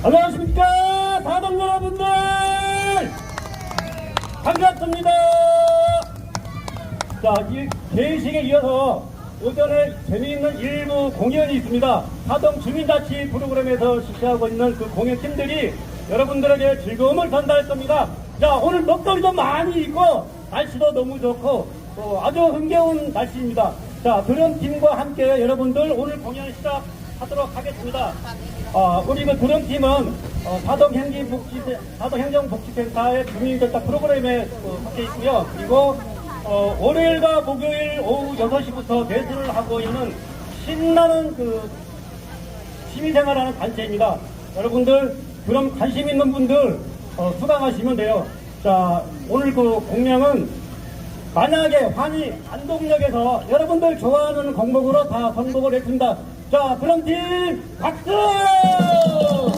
안녕하십니까 다동 여러분들! 반갑습니다. 자이 개식에 이어서 오전에 재미있는 일부 공연이 있습니다. 하동 주민자치 프로그램에서 실시하고 있는 그 공연팀들이 여러분들에게 즐거움을 전달할 겁니다. 자 오늘 먹거리도 많이 있고 날씨도 너무 좋고 어, 아주 흥겨운 날씨입니다. 자 드럼팀과 함께 여러분들 오늘 공연 시작하도록 하겠습니다 어, 우리 그 드럼팀은 어, 사동행정복지, 사동행정복지센터의 주민교차 프로그램에 어, 속해 있고요. 그리고 어, 월요일과 목요일 오후 6시부터 대수를 하고 있는 신나는 그 시민생활하는 단체입니다. 여러분들 그럼 관심 있는 분들 어, 수강하시면 돼요. 자 오늘 그 공명은 만약에 환희 안동역에서 여러분들 좋아하는 종목으로 다 선곡을 했습니다. 자, 드럼팀 박수!